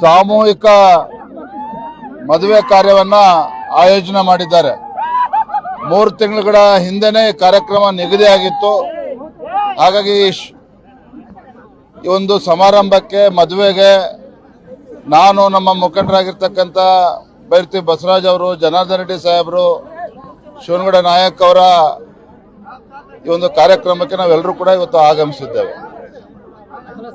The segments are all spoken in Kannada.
ಸಾಮೂಹಿಕ ಮದುವೆ ಕಾರ್ಯವನ್ನ ಆಯೋಜನೆ ಮಾಡಿದ್ದಾರೆ. ಮೂರು ತಿಂಗಳುಗಳ ಹಿಂದೆನೆ ಕಾರ್ಯಕ್ರಮ ನಿಗದಿಯಾಗಿತ್ತು ಹಾಗಾಗಿ ಈ ಒಂದು ಸಮಾರಂಭಕ್ಕೆ ಮದುವೆಗೆ ನಾನು ನಮ್ಮ ಮುಖಂಡರಾಗಿರ್ತಕ್ಕಂಥ ಬೈರ್ತಿ ಬಸವರಾಜ್ ಅವರು, ಜನಾರ್ದನ ರೆಡ್ಡಿ ಸಾಹೇಬರು, ಶಿವನಗೌಡ ನಾಯಕ್ ಅವರ ಈ ಒಂದು ಕಾರ್ಯಕ್ರಮಕ್ಕೆ ನಾವೆಲ್ಲರೂ ಕೂಡ ಇವತ್ತು ಆಗಮಿಸಿದ್ದೇವೆ.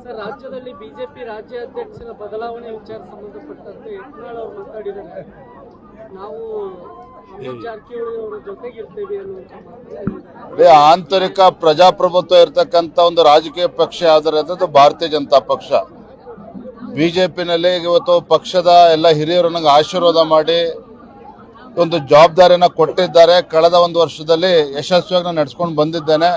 ಸರ್ ರಾಜ್ಯದಲ್ಲಿ ಬಿಜೆಪಿ ರಾಜ್ಯಾಧ್ಯಕ್ಷರ ಬದಲಾವಣೆ ವಿಚಾರ ಸಂಬಂಧಪಟ್ಟಂತೆ ಯತ್ನಾಳ್ ಅವರು ಮಾತಾಡಿದ್ದಾರೆ. ನಾವು ಅದೇ ಆಂತರಿಕ ಪ್ರಜಾಪ್ರಭುತ್ವ ಇರತಕ್ಕಂತ ಒಂದು ರಾಜಕೀಯ ಪಕ್ಷ ಆದರೆ ಅದು ಭಾರತೀಯ ಜನತಾ ಪಕ್ಷ. ಬಿಜೆಪಿನಲ್ಲಿ ಇವತ್ತು ಪಕ್ಷದ ಎಲ್ಲ ಹಿರಿಯರು ನನಗೆ ಆಶೀರ್ವಾದ ಮಾಡಿ ಒಂದು ಜವಾಬ್ದಾರಿಯನ್ನ ಕೊಟ್ಟಿದ್ದಾರೆ. ಕಳೆದ ಒಂದು ವರ್ಷದಲ್ಲಿ ಯಶಸ್ವಿಯಾಗಿ ನಾನು ನಡ್ಸ್ಕೊಂಡು ಬಂದಿದ್ದೇನೆ.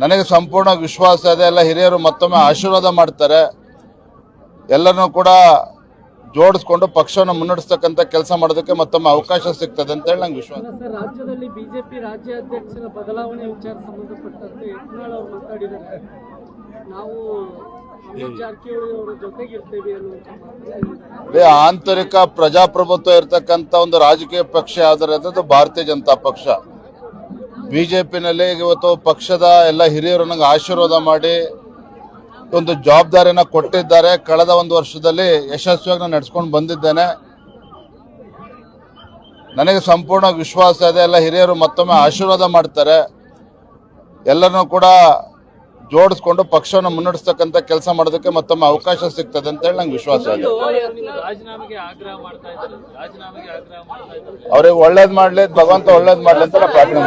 ನನಗೆ ಸಂಪೂರ್ಣ ವಿಶ್ವಾಸ ಇದೆ ಎಲ್ಲ ಹಿರಿಯರು ಮತ್ತೊಮ್ಮೆ ಆಶೀರ್ವಾದ ಮಾಡ್ತಾರೆ. ಎಲ್ಲರನ್ನೂ ಕೂಡ ಜೋಡಿಸ್ಕೊಂಡು ಪಕ್ಷವನ್ನು ಮುನ್ನಡೆಸ್ತಕ್ಕಂಥ ಕೆಲಸ ಮಾಡೋದಕ್ಕೆ ಮತ್ತೊಮ್ಮೆ ಅವಕಾಶ ಸಿಗ್ತದೆ ಅಂತ ಹೇಳಿ ನಂಗೆ ವಿಶ್ವಾಸ. ರಾಜ್ಯದಲ್ಲಿ ಬಿಜೆಪಿ ರಾಜ್ಯಾಧ್ಯಕ್ಷರ ಬದಲಾವಣೆ ವಿಚಾರ ಸಂಬಂಧಪಟ್ಟಂತೆ ಯತ್ನಾಳ್ ಅವರು ಮಾತಾಡಿದ್ದಾರೆ. ನಾವು ಆಂತರಿಕ ಪ್ರಜಾಪ್ರಭುತ್ವ ಇರತಕ್ಕಂತ ಒಂದು ರಾಜಕೀಯ ಪಕ್ಷ ಆದರೆ ಅದು ಭಾರತೀಯ ಜನತಾ ಪಕ್ಷ. ಬಿಜೆಪಿನಲ್ಲಿ ಇವತ್ತು ಪಕ್ಷದ ಎಲ್ಲ ಹಿರಿಯರು ನನಗೆ ಆಶೀರ್ವಾದ ಮಾಡಿ ಒಂದು ಜವಾಬ್ದಾರಿಯನ್ನು ಕೊಟ್ಟಿದ್ದಾರೆ. ಕಳೆದ ಒಂದು ವರ್ಷದಲ್ಲಿ ಯಶಸ್ವಿಯಾಗಿ ನಾನು ನಡೆಸ್ಕೊಂಡು ಬಂದಿದ್ದೇನೆ. ನನಗೆ ಸಂಪೂರ್ಣ ವಿಶ್ವಾಸ ಇದೆ. ಎಲ್ಲ ಹಿರಿಯರು ಮತ್ತೊಮ್ಮೆ ಆಶೀರ್ವಾದ ಮಾಡ್ತಾರೆ. ಎಲ್ಲರನ್ನೂ ಕೂಡ ಜೋಡಿಸ್ಕೊಂಡು ಪಕ್ಷವನ್ನು ಮುನ್ನಡೆಸ್ತಕ್ಕಂಥ ಕೆಲಸ ಮಾಡೋದಕ್ಕೆ ಮತ್ತೊಮ್ಮೆ ಅವಕಾಶ ಸಿಗ್ತದೆ ಅಂತ ಹೇಳಿ ನಂಗೆ ವಿಶ್ವಾಸ ಇದೆ. ಅವ್ರಿಗೆ ಒಳ್ಳೇದ್ ಮಾಡ್ಲಿ ಭಗವಂತ ಒಳ್ಳೇದ್ ಮಾಡ್ಲಿ ಅಂತ ಪ್ರಾರ್ಥನೆ